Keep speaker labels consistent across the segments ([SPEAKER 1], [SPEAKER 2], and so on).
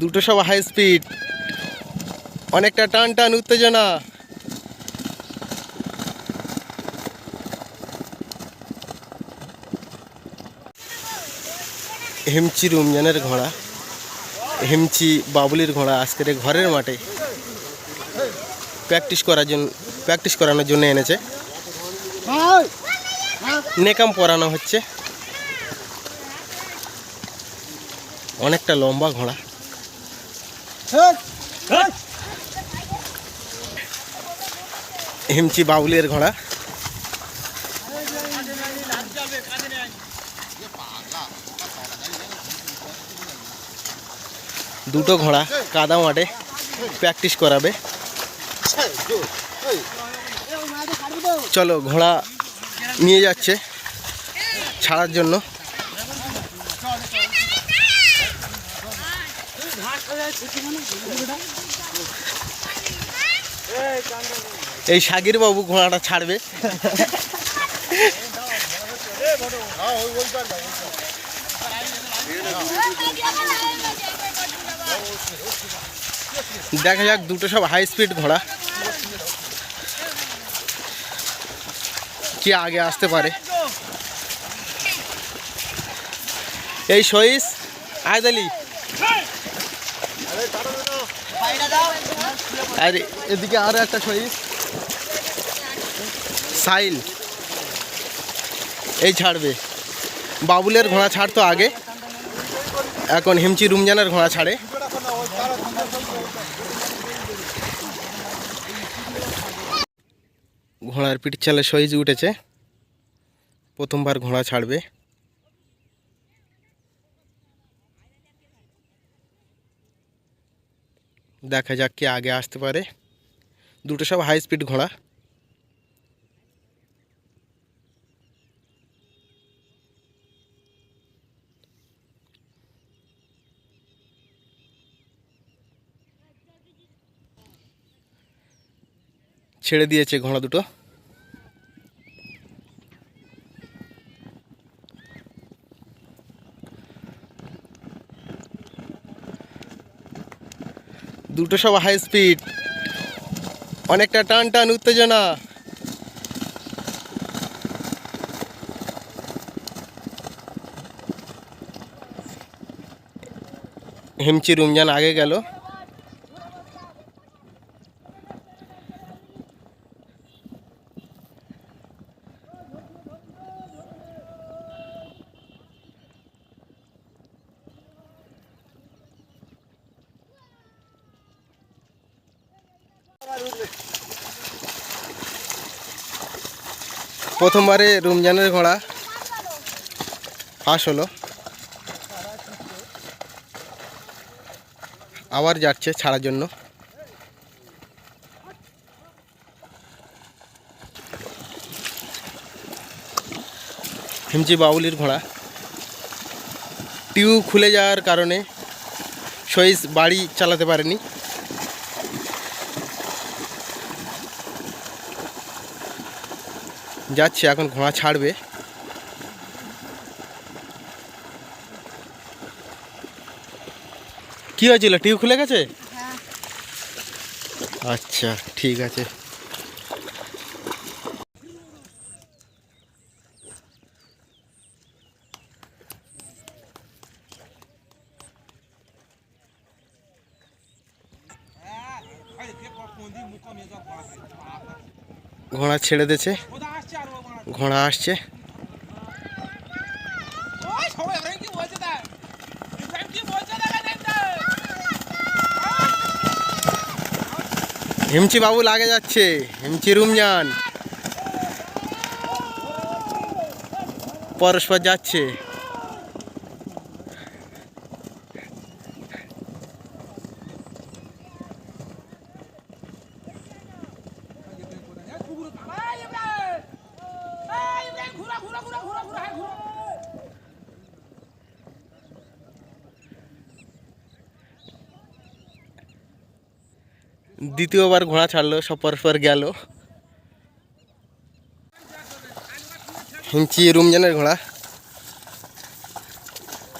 [SPEAKER 1] দুটো সব high speed অনেকটা টান টান উত্তেজনা। হেমচি রুমজানের ঘোড়া। হেমচি বাবুলির ঘোড়া আজকের ঘরের মাঠে। প্র্যাকটিস করার জন্য প্র্যাকটিস করানোর জন্য এনেছে। নেকাম পরানো হচ্ছে। অনেকটা লম্বা ঘোড়া। হেমচি বাউলের ঘোড়া। দুটো ঘোড়া, কাদা মাঠে প্র্যাকটিস করাবে। চলো, ঘোড়া নিয়ে যাচ্ছে, ছাড়ার জন্য। এই সাগির বাবু ঘোড়াটা ছাড়বে। দেখা যাক, দুটো সব হাই স্পিড ঘোড়া। কি আগে আসতে পারে। এই সইস আয়দালি আর, এদিকে আরও একটা সইস সাইল এই ছাড়বে। বাবুলের ঘোড়া ছাড়তো আগে। এখন হেমচি রুমজানের ঘোড়া ছাড়ে। ঘোড়ার পিঠ চালে সইজ উঠেছে। প্রথমবার ঘোড়া ছাড়বে। দেখা যাক কে আগে আসতে পারে। দুটো সব হাই স্পিড ঘোড়া। ছেড়ে দিয়েছে ঘোড়া দুটো। দুটো সব হাই স্পিড অনেকটা টান টান উত্তেজনা। হেমচি রুমজান আগে গেল। প্রথমবারে রমজানের ঘোড়া ফাঁস হলো। আবার যাচ্ছে ছাড়ার জন্য। হিমচি বাউলির ঘোড়া। টিউ খুলে যাওয়ার কারণে সইস বাড়ি চালাতে পারেনি। যাচ্ছে এখন ঘোড়া ছাড়বে। কি হয়েছিল? টিউ খুলে গেছে? আচ্ছা ঠিক আছে। ঘোড়া ছেড়ে দিয়েছে। ঘোড়া আসছে। হিমচি বাবু লাগে যাচ্ছে হিমচি রুমজান পরস্পর যাচ্ছে। দ্বিতীয়বার ঘোড়া ছাড়লো, সব পরস্পর গেল। হিঞ্চি রুমজানের ঘোড়া।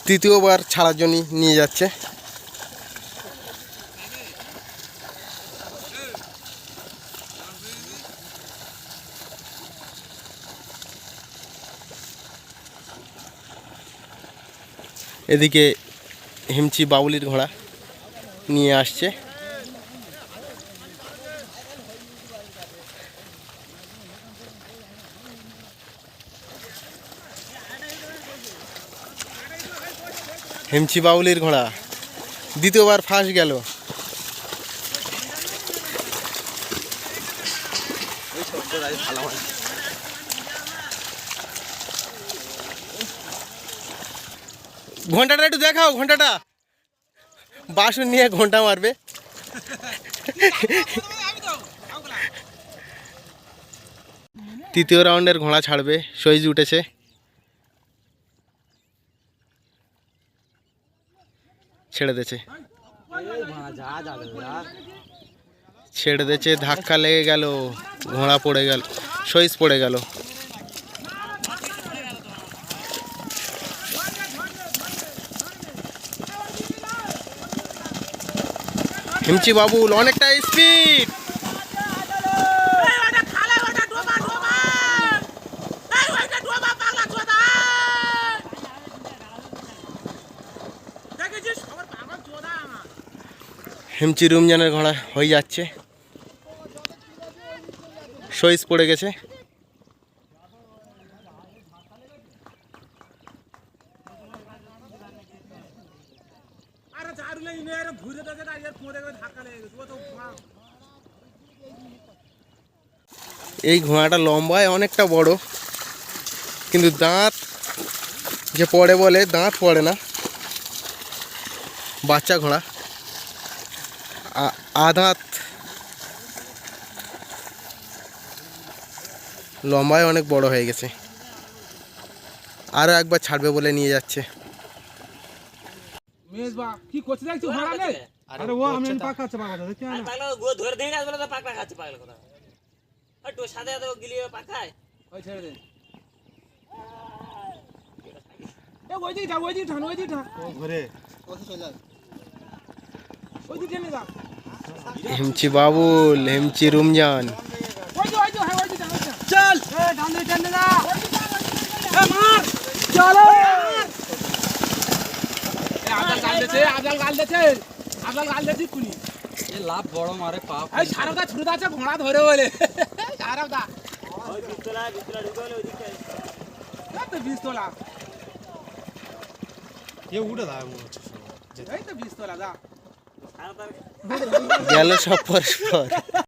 [SPEAKER 1] তৃতীয়বার ছাড়ার জন্য নিয়ে যাচ্ছে। এদিকে হিমচি বাউলির ঘোড়া নিয়ে আসছে। হিমচি বাউলির ঘোড়া। দ্বিতীয়বার ফাঁস গেল। ঘন্টাটা একটু দেখাও, ঘন্টাটা। বাসন নিয়ে ঘণ্টা মারবে। তৃতীয় রাউন্ডের ঘোড়া ছাড়বে সইজ উঠেছে। ছেড়ে দিয়েছে। ছেড়ে দিয়েছে, ধাক্কা লেগে গেল, ঘোড়া পড়ে গেল, সইস পড়ে গেল। হিমচি বাবুল, অনেকটা স্পিড হিমচি রুমজানের ঘোড়া হয়ে যাচ্ছে। সইজ পড়ে গেছে। এই ঘোড়াটা লম্বায় অনেকটা বড়, কিন্তু দাঁত যে পড়ে বলে দাঁত পড়ে না। বাচ্চা ঘোড়া। আ- আদাঁত লম্বায় অনেক বড় হয়ে গেছে। আরও একবার ছাড়বে বলে নিয়ে যাচ্ছে।
[SPEAKER 2] মেজবা কি করছিস দেখছিস ঘোড়া নে।
[SPEAKER 3] আরে ও আমি পাকাচ্ছে পাকাচ্ছে দেখছি না
[SPEAKER 4] পাগলা গো ধরে দেই না বলে তো পাকড়া খাচ্ছে পাগলা কথা। আর তো সাথে সাথে ও গিলিয়ে পাকায়
[SPEAKER 2] ওই ছেড়ে দে। এ ওই দিকে যা ওই দিকে ওই দিকে ওই দিকে যা।
[SPEAKER 1] হেমচি বাবুল হেমচি রুমজান।
[SPEAKER 2] হ্যাঁ।
[SPEAKER 3] চল। এ ডান দিকে টান দে না
[SPEAKER 2] এ মার। চলো। এ আজাল গাল দেছে আজাল গাল দেছে আজাল গাল দেছে কুনি
[SPEAKER 3] এ লাভ বড় মারে পাপ
[SPEAKER 2] এই সারদা ছুটে যাচ্ছে ঘোড়া ধরে বলে। সারদা
[SPEAKER 4] ওই বিস্তলা বিস্তলা।
[SPEAKER 3] এ উড়ে দাও মনে হচ্ছে
[SPEAKER 2] এই তো বিশ তোলা যা।
[SPEAKER 4] সারা তার
[SPEAKER 1] গেল সব পরস্পর।